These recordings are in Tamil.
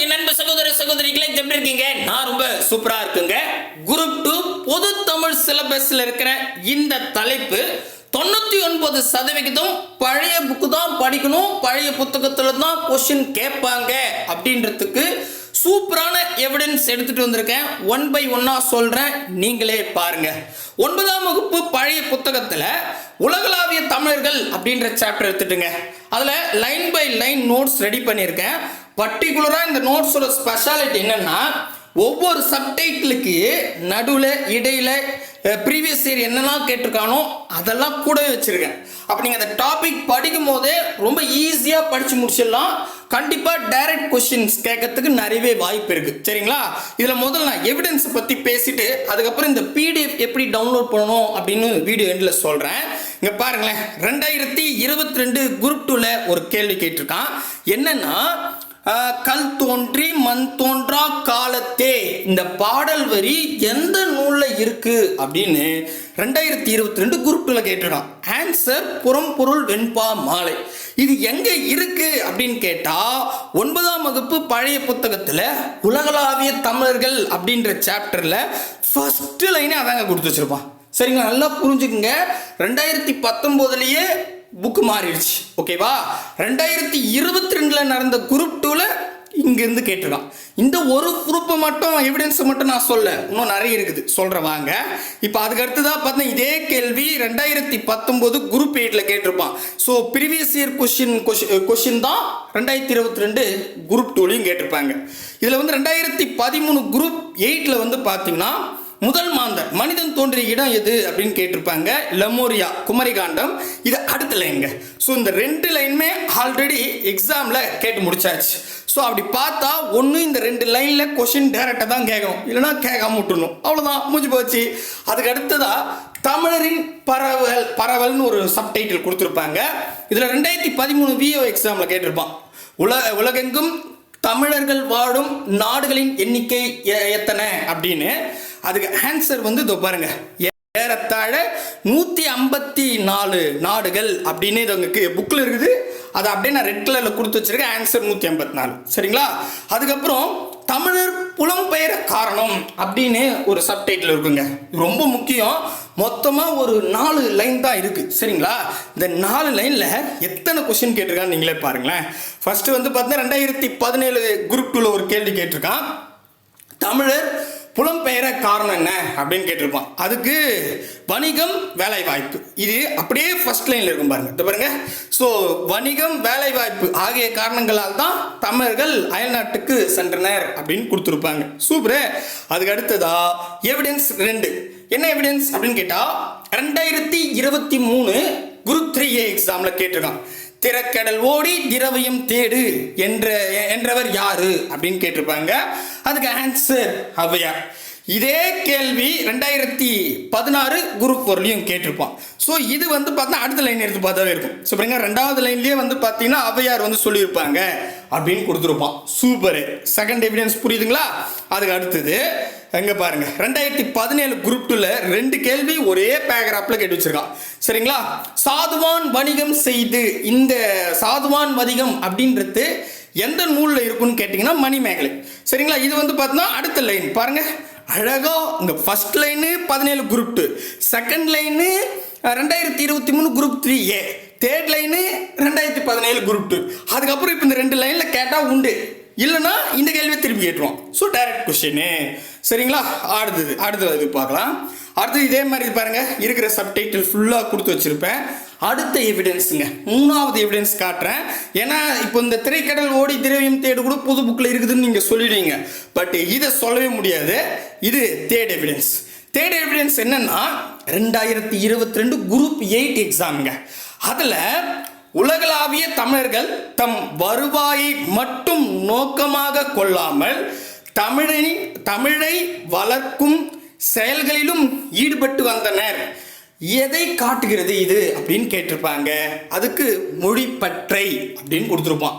என் நண்பு சகோதர சகோதரிகளை எப்படி இருக்கீங்க? நான் ரொம்ப சூப்பரா இருக்குங்க. குரூப் டூ பொது தமிழ் சிலபஸ்ல இருக்கிற இந்த தலைப்பு தொண்ணூத்தி ஒன்பது சதவிகிதம் பழைய புக்கு தான் படிக்கணும் பழைய புத்தகத்துல தான் கொஸ்டின் கேட்பாங்க அப்படின்றதுக்கு சூப்பரான எவிடன்ஸ் எடுத்துட்டு வந்திருக்கேன். ஒன் பை ஒன்னா சொல்றேன். நீங்களே பாருங்க. ஒன்பதாம் வகுப்பு பழைய புத்தகத்துல உலகளாவிய தமிழர்கள் அப்படின்ற சாப்டர் எடுத்துட்டுங்க. அதுல line by line notes ready பண்ணியிருக்கேன். பர்டிகுலரா இந்த நோட்ஸோட ஸ்பெஷாலிட்டி என்னன்னா ஒவ்வொரு சப்டைட்டிலுக்கு நடுவில் இடையில் ப்ரீவியஸ் இயர் என்னெல்லாம் கேட்டிருக்கானோ அதெல்லாம் கூடவே வச்சுருக்கேன். அப்போ நீங்கள் அந்த டாபிக் படிக்கும் போதே ரொம்ப ஈஸியாக படித்து முடிச்சிடலாம். கண்டிப்பாக டைரக்ட் கொஷின்ஸ் கேட்கறதுக்கு நிறையவே வாய்ப்பு இருக்குது சரிங்களா? இதில் முதல்ல நான் எவிடன்ஸை பற்றி பேசிட்டு அதுக்கப்புறம் இந்த பிடிஎஃப் எப்படி டவுன்லோட் பண்ணணும் அப்படின்னு வீடியோ எண்டில் சொல்கிறேன் இங்கே பாருங்களேன். ரெண்டாயிரத்தி இருபத்தி ரெண்டு குரூப் டூவில் ஒரு கேள்வி கேட்டிருக்கான். என்னென்னா கல் தோன்றி மண் தோன்றா காலத்தே. இந்த பாடல் வரி எந்த நூலில் இருக்கு அப்படின்னு ரெண்டாயிரத்தி இருபத்தி ரெண்டு குரூப்பில் கேட்டுடான் ஆன்சர் புறம்பொருள் வெண்பா மாலை. இது எங்கே இருக்கு அப்படின்னு கேட்டால் ஒன்பதாம் வகுப்பு பழைய புத்தகத்தில் உலகளாவிய தமிழர்கள் அப்படின்ற சாப்டரில் ஃபஸ்ட்டு லைனே அதாங்க கொடுத்து வச்சிருப்பான். சரிங்க நல்லா புரிஞ்சுக்குங்க. ரெண்டாயிரத்தி பத்தொம்போதுலேயே புக்கு மாறிடுச்சு. ஓகேவா ரெண்டாயிரத்தி இருபத்தி ரெண்டில் நடந்த குரூப் டூவில் இங்கேருந்து கேட்டிருக்கான். இந்த ஒரு குரூப்பை மட்டும் எவிடன்ஸை மட்டும் நான் சொல்ல இன்னும் நிறைய இருக்குது. சொல்கிறேன் வாங்க. இப்போ அதுக்கு தான் பார்த்தா இதே கேள்வி ரெண்டாயிரத்தி பத்தொம்போது குரூப் எயிட்டில் கேட்டிருப்பான். So previous year question question தான் ரெண்டாயிரத்தி இருபத்தி ரெண்டு குரூப் டூலையும் கேட்டிருப்பாங்க. இதில் வந்து ரெண்டாயிரத்தி பதிமூணு குரூப் எயிட்டில் வந்து பார்த்தீங்கன்னா முதல் மாந்தர் மனிதன் தோன்றிய இடம் எது அப்படின்னு கேட்டிருப்பாங்க லெமோரியா குமரிகாண்டம். இது அடுத்த லைனுங்க ஸோ இந்த ரெண்டு லைனுமே ஆல்ரெடி எக்ஸாமில் கேட்டு முடிச்சாச்சு. ஸோ அப்படி பார்த்தா ஒன்று இந்த ரெண்டு லைனில் கொஷின் டேரெக்டாக தான் கேட்கணும். இல்லைன்னா கேட்காம விட்டுணும் அவ்வளோதான் முடிஞ்சு போச்சு. அதுக்கு அடுத்ததா தமிழரின் பரவல் பரவல்னு ஒரு சப்டைட்டில் கொடுத்துருப்பாங்க. இதில் ரெண்டாயிரத்தி பதிமூணு விஓ எக்ஸாமில் கேட்டிருப்பான். உல உலகெங்கும் தமிழர்கள் வாழும் நாடுகளின் எண்ணிக்கை எ- எத்தனை? அப்படின்னு. அதுக்கு ஆன்சர் வந்து இதோ பாருங்க. ஏறத்தாழ நூற்றி ஐம்பத்தி நாலு நாடுகள் அப்படின்னு இது உங்களுக்கு புக்கில் இருக்குது. அதை அப்படியே நான் ரெட் கலரில் கொடுத்து வச்சிருக்கேன். ஆன்சர் நூற்றி ஐம்பத்தி நாலு. சரிங்களா? அதுக்கப்புறம் தமிழர் புலம்பெயர காரணம் அப்படின்னு ஒரு சப்டைட்டில் இருக்குங்க. ரொம்ப முக்கியம். மொத்தமாக ஒரு நாலு லைன் தான் இருக்குது சரிங்களா? இந்த நாலு லைனில் எத்தனை கொஸ்டின் கேட்டிருக்கான்னு நீங்களே பாருங்களேன். ஃபஸ்ட்டு வந்து பார்த்தீங்கன்னா ரெண்டாயிரத்தி பதினேழு குரூப் டூவில் ஒரு கேள்வி கேட்டிருக்கான். தமிழர் புலம்பெயர காரணம் என்ன அப்படின்னு கேட்டிருப்பான். அதுக்கு வணிகம் வேலை வாய்ப்பு இது அப்படியே ஃபர்ஸ்ட் லைன்ல இருக்கும் பாருங்க. இந்த பாருங்க. ஸோ வணிகம் வேலை வாய்ப்பு ஆகிய காரணங்களால் தான் தமிழர்கள் அயல்நாட்டுக்கு சென்றனர் அப்படின்னு கொடுத்துருப்பாங்க. சூப்பரு அதுக்கு அடுத்ததா எவிடன்ஸ் ரெண்டு. என்ன எவிடன்ஸ் அப்படின்னு கேட்டால் ரெண்டாயிரத்தி இருபத்தி மூணு குரூப் த்ரீ ஏ எக்ஸாமில் கேட்டிருக்கான். திறக்கடல் ஓடி திரவியம் தேடு என்ற என்றவர் யாரு? அப்படின்னு கேட்டிருப்பாங்க. அதுக்கு ஆன்சர் ஔவையார். இதே கேள்வி ரெண்டாயிரத்தி பதினாறு குரூப் பொருளையும் கேட்டிருப்பான். ஸோ இது வந்து பார்த்தா அடுத்த லைன் எடுத்து பார்த்தாவே இருக்கும். ஸோ பாருங்க ரெண்டாவது லைன்லேயே வந்து பார்த்தீங்கன்னா ஔவையார் வந்து சொல்லியிருப்பாங்க. அப்படின்னு கொடுத்துருப்பான் சூப்பரு செகண்ட் எவிடன்ஸ் புரியுதுங்களா? அதுக்கு அடுத்தது எங்கே பாருங்க. ரெண்டாயிரத்தி பதினேழு குரூப் டூல ரெண்டு கேள்வி ஒரே பேராகிராஃப்ல கேட்டு வச்சிருக்கான். சரிங்களா? சாதுவான் வணிகம் செய்து இந்த சாதுவான் வணிகம் அப்படின்றது எந்த நூலில் இருக்குன்னு கேட்டிங்கன்னா மணிமேகலை. சரிங்களா? இது வந்து பார்த்தீங்கன்னா அடுத்த லைன் பாருங்க. அழகா இந்த ஃபர்ஸ்ட் லைனு பதினேழு குரூப் டூ செகண்ட் லைனு ரெண்டாயிரத்தி இருபத்தி மூணு group three A third line ரெண்டாயிரத்தி பதினேழு குரூப் டூ அதுக்கப்புறம் இப்போ இந்த ரெண்டு லைனில் கேட்டால் உண்டு. இல்லைன்னா இந்த கேள்வியை திருப்பி கேட்டுருவோம். ஸோ டைரக்ட் கொஸ்டின் சரிங்களா? அடுத்தது அடுத்தது இது பார்க்கலாம். அடுத்தது இதே மாதிரி பாருங்கள் பாருங்க. இருக்கிற சப்டைட்டில் ஃபுல்லாக கொடுத்து வச்சிருப்பேன். அடுத்த எவிடன்ஸுங்க மூணாவது எவிடன்ஸ் காட்டுறேன். ஏன்னா இப்போ இந்த திரைக்கடல் ஓடி திரவியம் தேடு கூட புது புக்கில் இருக்குதுன்னு நீங்கள் சொல்லிடுவீங்க. பட் இதை சொல்லவே முடியாது. இது தேர்ட் எவிடன்ஸ் தேர்ட் எவிடன்ஸ் என்னன்னா ரெண்டாயிரத்தி இருபத்தி ரெண்டு குரூப் எயிட் எக்ஸாமுங்க அதில் உலகளாவிய தமிழர்கள் தம் வருவாயை மட்டும் நோக்கமாக கொள்ளாமல் தமிழின் தமிழை வளர்க்கும் செயல்களிலும் ஈடுபட்டு வந்தனர். எதை காட்டுகிறது இது அப்படின்னு கேட்டிருப்பாங்க. அதுக்கு மொழிப்பற்றை அப்படின்னு கொடுத்துருப்பான்.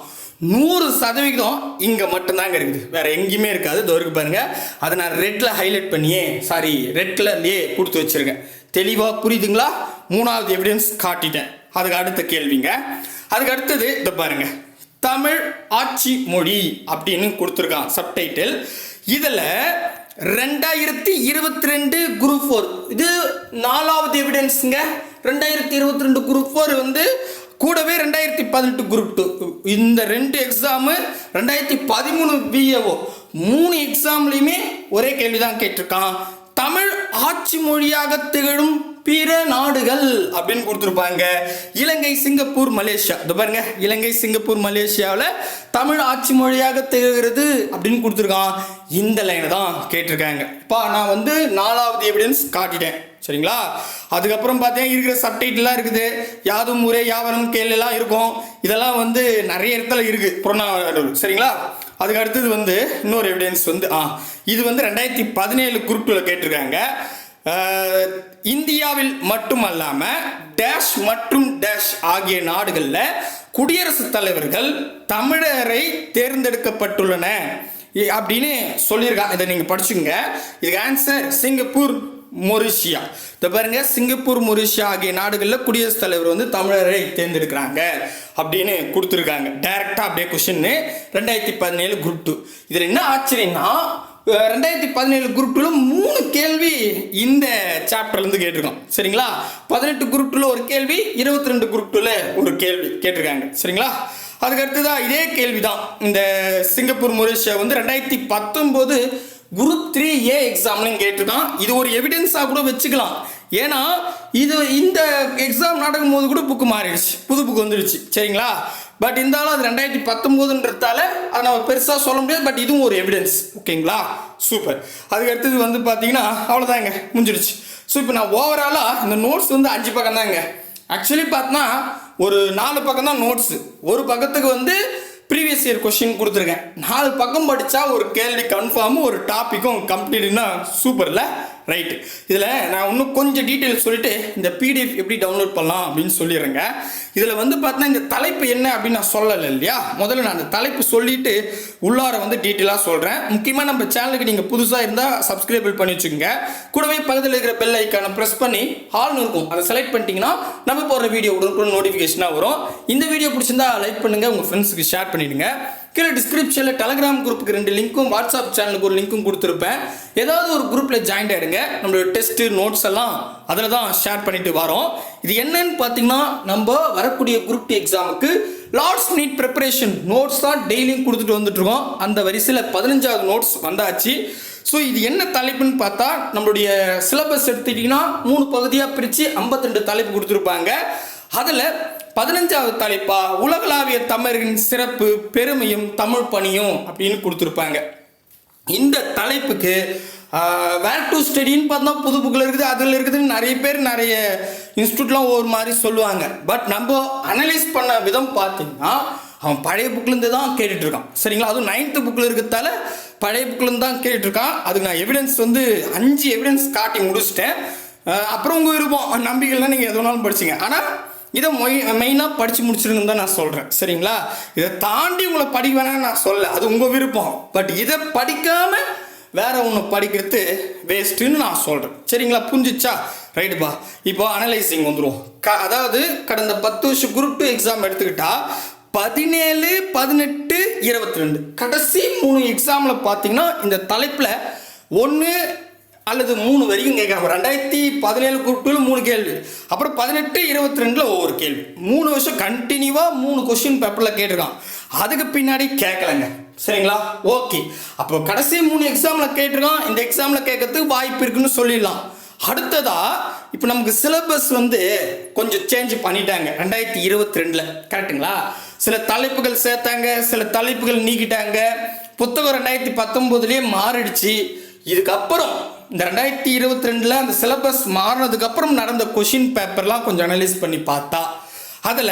நூறு சதவிகிதம் இங்கே மட்டும்தாங்க இருக்குது. வேற எங்கேயுமே இருக்காது. தோருக்கு பாருங்கள் பாருங்க. அதை நான் ரெட்டில் ஹைலைட் பண்ணியே சாரி ரெட் கலர்லேயே கொடுத்து வச்சுருக்கேன். தெளிவாக புரியுதுங்களா? மூணாவது எவிடன்ஸ் காட்டிட்டேன். அதுக்கு அடுத்த கேள்விங்க. அதுக்கு அடுத்தது இதை பாருங்க. தமிழ் ஆட்சி மொழி அப்படின்னு கொடுத்துருக்கான் சப்டைட்டில் இதில் ரெண்டாயிரத்தி இருபத்தி ரெண்டு குரூப் ஃபோர் இது நாலாவது எவிடன்ஸுங்க ரெண்டாயிரத்தி இருபத்தி ரெண்டு குரூப் ஃபோர் வந்து கூடவே ரெண்டாயிரத்தி பதினெட்டு குரூப் டூ இந்த ரெண்டு எக்ஸாமு ரெண்டாயிரத்தி பதிமூணு பிஏஓ மூணு எக்ஸாம்லேயுமே ஒரே கேள்வி தான் கேட்டிருக்கான். தமிழ் ஆட்சி மொழியாக திகழும் பிற நாடுகள் அப்படின்னு கொடுத்துருப்பாங்க. Ilangai Singapore Malaysia. இது பாருங்க இலங்கை சிங்கப்பூர் மலேசியாவில் தமிழ் ஆட்சி மொழியாக திகழ்கிறது அப்படின்னு கொடுத்துருக்கான். இந்த லைனை தான் கேட்டிருக்காங்க. இப்போ நான் வந்து நாலாவது எவிடன்ஸ் காட்டிட்டேன். சரிங்களா? அதுக்கப்புறம் பார்த்தீங்கன்னா இருக்கிற சப்டைட்டிலாம் இருக்குது. யாதும் ஊரே யாவரும் கேள்லாம் இருக்கும். இதெல்லாம் வந்து நிறைய இடத்துல இருக்குது புறநானூறு. சரிங்களா? அதுக்கு அடுத்தது வந்து இன்னொரு எவிடன்ஸ் வந்து ஆ இது வந்து ரெண்டாயிரத்தி பதினேழு குரூப்பில் கேட்டிருக்காங்க. இந்தியாவில் மட்டுமல்லாமல் டேஷ் மற்றும் டேஷ் ஆகிய நாடுகளில் குடியரசுத் தலைவர்கள் தமிழரை தேர்ந்தெடுக்கப்பட்டுள்ளன. அப்படின்னு சொல்லியிருக்காங்க இதை நீங்கள் படிச்சுங்க இதுக்கு ஆன்சர் சிங்கப்பூர் மொரிஷியா. இதை பாருங்க சிங்கப்பூர் மொரிஷியா ஆகிய நாடுகளில் குடியரசுத் தலைவர் வந்து தமிழரை தேர்ந்தெடுக்கிறாங்க அப்படின்னு கொடுத்துருக்காங்க. டைரக்டாக அப்படியே கொஷின் ரெண்டாயிரத்தி பதினேழு குரூப் டூ இதில் என்ன ஆச்சரியம்னா ரெண்டாயிரத்தி பதினேழு குரூப் டூவில் மூணு கேள்வி இந்த சாப்டர்லேருந்து கேட்டிருக்கோம். சரிங்களா? பதினெட்டு குரூப் டூவில் ஒரு கேள்வி இருபத்தி ரெண்டு குரூப் டூவில் ஒரு கேள்வி கேட்டிருக்காங்க. சரிங்களா? அதுக்கு தான் இதே கேள்வி தான் இந்த சிங்கப்பூர் மொரிஷியா வந்து ரெண்டாயிரத்தி பத்தொம்போது குரூப் த்ரீ ஏ எக்ஸாம்னு கேட்டிருக்கான். இது ஒரு எவிடன்ஸாக கூட வச்சுக்கலாம். ஏன்னா இது இந்த எக்ஸாம் நடக்கும் போது கூட புக்கு மாறிடுச்சு. புது புக்கு வந்துடுச்சு. சரிங்களா? பட் இருந்தாலும் அது ரெண்டாயிரத்தி பத்தொம்போதுன்றதால அதை நம்ம பெருசாக சொல்ல முடியாது. பட் இதுவும் ஒரு எவிடன்ஸ் ஓகேங்களா சூப்பர் அதுக்கு அடுத்தது வந்து பார்த்தீங்கன்னா அவ்வளோதாங்க முடிஞ்சிடுச்சு. ஸோ இப்போ நான் ஓவராலாக இந்த நோட்ஸ் வந்து அஞ்சு பக்கம் தாங்க ஆக்சுவலி பார்த்தோன்னா ஒரு நாலு பக்கம் தான் நோட்ஸு ஒரு பக்கத்துக்கு வந்து ப்ரீவியஸ் இயர் கொஷின் கொடுத்துருக்கேன். நாலு பக்கம் படித்தா ஒரு கேள்வி கன்ஃபார்மும் ஒரு டாப்பிக்கும் கம்ப்ளீட்னா சூப்பரில் ரைட்டு இதில் நான் இன்னும் கொஞ்சம் டீட்டெயில் சொல்லிட்டு இந்த பிடிஎஃப் எப்படி டவுன்லோட் பண்ணலாம் அப்படின்னு சொல்லிடுறேங்க. இதில் வந்து பார்த்தீங்கன்னா இந்த தலைப்பு என்ன அப்படின்னு நான் சொல்லலை இல்லையா? முதல்ல நான் அந்த தலைப்பு சொல்லிட்டு உள்ளார வந்து டீட்டெயிலாக சொல்கிறேன் முக்கியமாக நம்ம சேனலுக்கு நீங்கள் புதுசாக இருந்தால் சப்ஸ்கிரைபிள் பண்ணி வச்சுக்கோங்க. கூடவே பக்கத்தில் இருக்கிற பெல் ஐக்கானை ப்ரெஸ் பண்ணி ஹால்னு இருக்கும். அதை செலக்ட் பண்ணிட்டீங்கன்னா நம்ம போடுற வீடியோ உடனுக்குடன் நோட்டிஃபிகேஷனாக வரும். இந்த வீடியோ பிடிச்சிருந்தா லைக் பண்ணுங்கள் உங்கள் ஃப்ரெண்ட்ஸுக்கு ஷேர் பண்ணிடுங்க. கீழே டிஸ்கிரிப்ஷனில் டெலகிராம் குரூப்புக்கு ரெண்டு லிங்க்கும் வாட்ஸ்அப் சேனலுக்கு ஒரு லிங்க்கும் கொடுத்துருப்பேன். ஏதாவது ஒரு குரூப்பில் ஜாயின் ஆகிடுங்க நம்மளோட டெஸ்ட்டு நோட்ஸ் எல்லாம் அதில் தான் ஷேர் பண்ணிட்டு வரோம். இது என்னன்னு பார்த்தீங்கன்னா நம்ம வரக்கூடிய குரூப் டி எக்ஸாமுக்கு லார்ட்ஸ் நீட் ப்ரிப்பரேஷன் நோட்ஸ் தான் டெய்லியும் கொடுத்துட்டு வந்துட்டுருக்கோம். அந்த வரிசையில் பதினஞ்சாவது நோட்ஸ் வந்தாச்சு. ஸோ இது என்ன தலைப்புன்னு பார்த்தா நம்மளுடைய சிலபஸ் எடுத்துக்கிட்டிங்கன்னா மூணு பகுதியாக பிரித்து 52 தலைப்பு கொடுத்துருப்பாங்க. அதில் பதினஞ்சாவது தலைப்பா உலகளாவிய தமிழரின் சிறப்பு பெருமையும் தமிழ் பணியும் அப்படின்னு கொடுத்துருப்பாங்க. இந்த தலைப்புக்கு வேர் டு ஸ்டடின்னு பார்த்தா புது புக்கில் இருக்குது அதில் இருக்குதுன்னு நிறைய பேர் நிறைய இன்ஸ்டியூட்லாம் ஒவ்வொரு மாதிரி சொல்லுவாங்க. பட் நம்ம அனலைஸ் பண்ண விதம் பார்த்தீங்கன்னா அவன் பழைய புக்லேருந்து தான் கேட்டுட்ருக்கான். சரிங்களா? அதுவும் நைன்த்து புக்கில் இருக்கிறதால பழைய புக்லேருந்து தான் கேட்டுட்ருக்கான். அதுக்கு நான் எவிடன்ஸ் வந்து அஞ்சு எவிடன்ஸ் காட்டி முடிச்சிட்டேன். அப்புறம் உங்கள் விருப்பம். நம்பிக்கைலாம் நீங்கள் எது வேணாலும் படிச்சிங்க. ஆனால் இதை மொய் மெயினாக படித்து முடிச்சிருங்கன்னு தான் நான் சொல்கிறேன் சரிங்களா? இதை தாண்டி உங்களை படிக்க வேணாம்னு நான் சொல்ல அது உங்கள் விருப்பம். பட் இதை படிக்காமல் வேற ஒன்று படிக்கிறது வேஸ்ட்டுன்னு நான் சொல்கிறேன் சரிங்களா? புரிஞ்சிச்சா? ரைட்டுப்பா இப்போ அனலைசிங் வந்துடும் க அதாவது கடந்த பத்து வருஷம் குரூப் டூ எக்ஸாம் எடுத்துக்கிட்டா பதினேழு பதினெட்டு இருபத்தி ரெண்டு கடைசி மூணு எக்ஸாமில் பார்த்தீங்கன்னா இந்த தலைப்பில் ஒன்று அல்லது மூணு வரைக்கும் கேட்காம ரெண்டாயிரத்தி பதினேழு குரூப் மூணு கேள்வி. அப்புறம் பதினெட்டு இருபத்தி ரெண்டில் ஒவ்வொரு கேள்வி. மூணு வருஷம் கண்டினியூவாக மூணு கொஸ்டின் பேப்பரில் கேட்டிருக்கான். அதுக்கு பின்னாடி கேட்கலங்க. சரிங்களா? ஓகே அப்போ கடைசி மூணு எக்ஸாமில் கேட்டிருக்கான். இந்த எக்ஸாமில் கேட்கறதுக்கு வாய்ப்பு இருக்குன்னு சொல்லிடலாம். அடுத்ததா இப்போ நமக்கு சிலபஸ் வந்து கொஞ்சம் சேஞ்ச் பண்ணிட்டாங்க. ரெண்டாயிரத்தி இருபத்தி ரெண்டில் கரெக்டுங்களா சில தலைப்புகள் சேர்த்தாங்க. சில தலைப்புகள் நீக்கிட்டாங்க. புத்தகம் ரெண்டாயிரத்தி பத்தொம்போதுலேயே மாறிடுச்சு. இதுக்கப்புறம் இந்த ரெண்டாயிரத்தி இருபத்தி ரெண்டில் அந்த சிலபஸ் மாறினதுக்கு அப்புறம் நடந்த கொஷின் பேப்பர்லாம் கொஞ்சம் அனலைஸ் பண்ணி பார்த்தா அதில்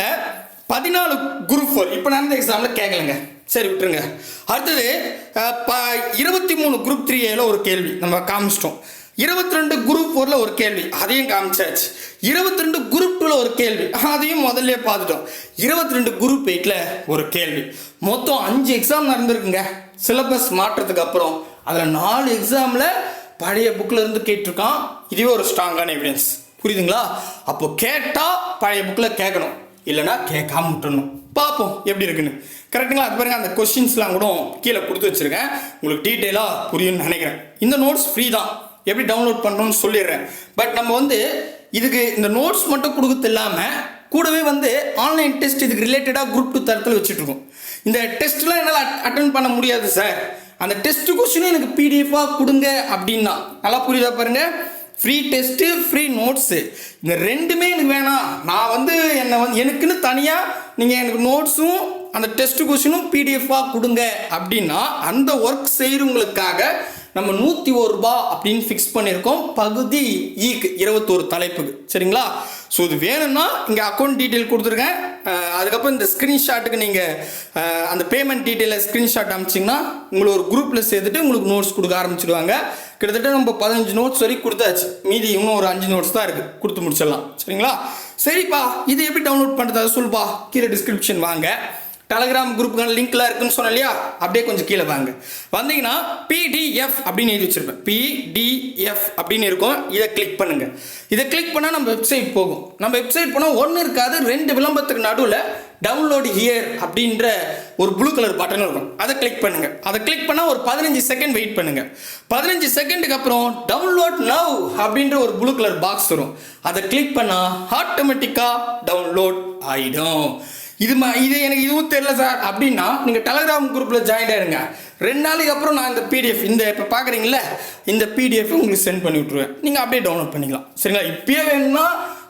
பதினாலு குரூப் ஃபோர் இப்போ நடந்த எக்ஸாமில் கேட்கலங்க சரி விட்டுருங்க. அடுத்தது ப இருபத்தி மூணு குரூப் த்ரீ ஏல ஒரு கேள்வி நம்ம காமிச்சிட்டோம். இருபத்தி ரெண்டு குரூப் ஃபோரில் ஒரு கேள்வி அதையும் காமிச்சாச்சு. இருபத்தி ரெண்டு குரூப் டூவில் ஒரு கேள்வி அதையும் முதல்ல பார்த்துட்டோம். இருபத்தி ரெண்டு குரூப் எயிட்டில் ஒரு கேள்வி. மொத்தம் அஞ்சு எக்ஸாம் நடந்திருக்குங்க. சிலபஸ் மாற்றத்துக்கு அப்புறம் அதில் நாலு எக்ஸாமில் பழைய புக்கில் இருந்து கேட்டிருக்கான். இதுவே ஒரு ஸ்ட்ராங்கான எவிடன்ஸ் புரியுதுங்களா? அப்போ கேட்டால் பழைய புக்கில் கேட்கணும். இல்லைன்னா கேட்காம விட்டுணும் பார்ப்போம் எப்படி இருக்குன்னு. கரெக்டுங்களா அது பாருங்க அந்த கொஸ்டின்ஸ்லாம் கூட கீழே கொடுத்து வச்சிருக்கேன். உங்களுக்கு டீட்டெயிலாக புரியும்னு நினைக்கிறேன். இந்த நோட்ஸ் ஃப்ரீ தான். எப்படி டவுன்லோட் பண்ணணும்னு சொல்லிடுறேன். பட் நம்ம வந்து இதுக்கு இந்த நோட்ஸ் மட்டும் கொடுக்கறது இல்லாமல் கூடவே வந்து ஆன்லைன் டெஸ்ட் இதுக்கு ரிலேட்டடாக குரூப் டூ தரத்தில் வச்சுட்ருக்கோம் இந்த டெஸ்ட்லாம் என்னால் அட்டன் பண்ண முடியாது சார் அந்த டெஸ்ட் கொஸ்டினும் எனக்கு பிடிஎஃபாக கொடுங்க அப்படின்னா. நல்லா புரியுதா பாருங்க? ஃப்ரீ டெஸ்ட்டு ஃப்ரீ நோட்ஸு இந்த ரெண்டுமே எனக்கு வேணாம். நான் வந்து என்னை வந்து எனக்குன்னு தனியாக நீங்கள் எனக்கு நோட்ஸும் அந்த டெஸ்ட் கொஸ்டினும் பிடிஎஃபாக கொடுங்க அப்படின்னா அந்த ஒர்க் செய்கிறவங்களுக்காக நம்ம நூற்றி ஒரு ரூபா அப்படின்னு ஃபிக்ஸ் பண்ணியிருக்கோம். பகுதி e ஈக்கு இருபத்தோரு தலைப்புக்கு. சரிங்களா? ஸோ இது வேணும்னா இங்கே அக்கௌண்ட் டீட்டெயில் கொடுத்துருக்கேன். அதுக்கப்புறம் இந்த ஸ்க்ரீன்ஷாட்டுக்கு நீங்கள் அந்த பேமெண்ட் டீட்டெயிலை ஸ்க்ரீன்ஷாட் அனுப்பிச்சிங்கன்னா உங்களை ஒரு குரூப்பில் சேர்த்துட்டு உங்களுக்கு நோட்ஸ் கொடுக்க ஆரம்பிச்சிடுவாங்க கிட்டத்தட்ட நம்ம பதினஞ்சு நோட்ஸ் வரைக்கும் கொடுத்தாச்சு. மீதி இன்னும் ஒரு அஞ்சு நோட்ஸ் தான் இருக்குது கொடுத்து முடிச்சிடலாம். சரிங்களா? சரிப்பா. இது எப்படி டவுன்லோட் பண்ணுறது அதை சொல்லுப்பா. கீழே டிஸ்கிரிப்ஷன் வாங்க. டெலகிராம் குரூப்புக்கான லிங்க்லாம் இருக்குன்னு சொன்னேன் இல்லையா? அப்படியே கொஞ்சம் கீழே வாங்க. வந்தீங்கன்னா பிடிஎஃப் அப்படின்னு எழுதி வச்சிருப்பேன். பிடிஎஃப் அப்படின்னு இருக்கும். இதை கிளிக் பண்ணுங்க. இதை கிளிக் பண்ணால் நம்ம வெப்சைட் போகும். நம்ம வெப்சைட் போனால் ஒன்று இருக்காது ரெண்டு விளம்பரத்துக்கு நடுவில் டவுன்லோடு ஹியர் அப்படின்ற ஒரு ப்ளூ கலர் பட்டன் இருக்கும். அதை கிளிக் பண்ணுங்க. அதை கிளிக் பண்ணால் ஒரு பதினஞ்சு செகண்ட் வெயிட் பண்ணுங்க. பதினஞ்சு செகண்டுக்கு அப்புறம் டவுன்லோட் நவ் அப்படின்ற ஒரு ப்ளூ கலர் பாக்ஸ் வரும். அதை கிளிக் பண்ணால் ஆட்டோமேட்டிக்காக டவுன்லோட் ஆகிடும் இது மா இது எனக்கு இதுவும் தெரியல சார் அப்படின்னா நீங்கள் டெலகிராம் குரூப்பில் ஜாயின் ஆயிருங்க. ரெண்டு நாளைக்கு அப்புறம் நான் இந்த பிடிஎஃப் இந்த இப்போ பார்க்குறீங்களே இந்த பிடிஎஃப் உங்களுக்கு சென்ட் பண்ணி விட்ருவேன் நீங்கள் அப்படியே டவுன்லோட் பண்ணிக்கலாம். சரிங்களா? இப்போயே வேணும்னா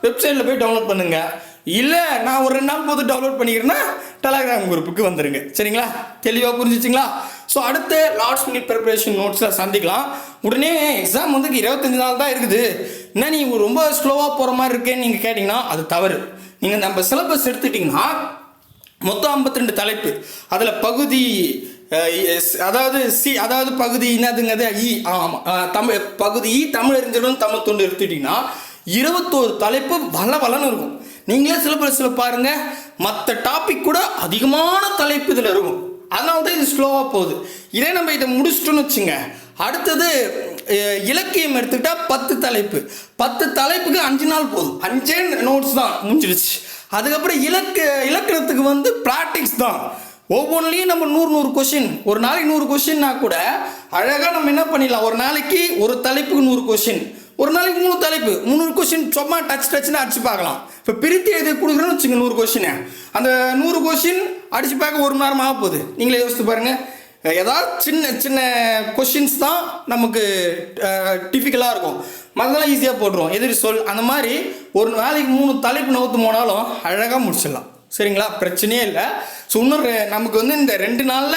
வெப்சைட்டில் போய் டவுன்லோட் பண்ணுங்கள் இல்லை நான் ஒரு ரெண்டு நாள் போது டவுன்லோட் பண்ணிக்கிறேன்னா டெலகிராம் குரூப்புக்கு வந்துடுங்க சரிங்களா? தெளிவாக புரிஞ்சிச்சிங்களா? ஸோ அடுத்த லாஸ்ட் மினிட் ப்ரிப்பரேஷன் நோட்ஸில் சந்திக்கலாம். உடனே எக்ஸாம் வந்து இருபத்தஞ்சி நாள் தான் இருக்குது. என்ன நீ ரொம்ப ஸ்லோவாக போகிற மாதிரி இருக்கேன்னு நீங்கள் கேட்டிங்கன்னா அது தவறு. நீங்கள் நம்ம சிலபஸ் எடுத்துட்டிங்கன்னா மொத்தம் 52 தலைப்பு. அதில் பகுதி அதாவது சி அதாவது பகுதி என்னதுங்கிறது இ ஆமாம் தமிழ் பகுதி இ தமிழ் தமிழ் தொண்டு எடுத்துட்டிங்கன்னா இருபத்தோரு தலைப்பு வள வளன்னு இருக்கும். நீங்களே சிலபஸில் பாருங்க மற்ற டாபிக் கூட அதிகமான தலைப்பு இதில் இருக்கும். அதனால தான் இது ஸ்லோவாக போகுது. இதே நம்ம இதை முடிச்சிட்டோன்னு வச்சுங்க அடுத்தது இலக்கியம் எடுத்துக்கிட்டால் பத்து தலைப்பு. பத்து தலைப்புக்கு அஞ்சு நாள் போதும். அஞ்சே நோட்ஸ் தான் முடிஞ்சிடுச்சு. அதுக்கப்புறம் இலக்கு இலக்கணத்துக்கு வந்து ப்ராக்டிக்ஸ் தான். ஒவ்வொன்றிலையும் நம்ம நூறு நூறு கொஷின் ஒரு நாளைக்கு நூறு கொஷின்னா கூட அழகாக நம்ம என்ன பண்ணிடலாம்? ஒரு நாளைக்கு ஒரு தலைப்புக்கு நூறு கொஷின் ஒரு நாளைக்கு மூணு தலைப்பு. முந்நூறு கொஷின் சும்மா டச் டச்னு அடிச்சு பார்க்கலாம். இப்போ பிரித்து எது கொடுக்குறோன்னு வச்சுங்க நூறு கொஸ்டின் அந்த நூறு கொஷின் அடிச்சு பார்க்க ஒரு மணி நேரம் ஆக போகுது. நீங்களே யோசித்து பாருங்க. ஏதாவது சின்ன சின்ன கொஷின்ஸ் தான் நமக்கு டிஃபிகலாக இருக்கும். மற்றெல்லாம் ஈஸியாக போட்டுருவோம். எதிரி சொல் அந்த மாதிரி ஒரு நாளைக்கு மூணு தலைப்பு நவுத்து போனாலும் அழகாக முடிச்சிடலாம். சரிங்களா? பிரச்சனையே இல்லை. ஸோ இன்னும் ரெ- நமக்கு வந்து இந்த ரெண்டு நாளில்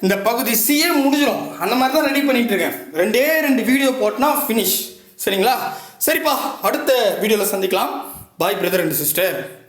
இந்த பகுதி சிஏ முடிஞ்சிடும் அந்த மாதிரி தான் ரெடி பண்ணிட்டு இருக்கேன். ரெண்டே ரெண்டு வீடியோ போட்டோன்னா ஃபினிஷ் சரிங்களா? சரிப்பா அடுத்த வீடியோவில் சந்திக்கலாம். பாய் பிரதர் அண்ட் சிஸ்டர்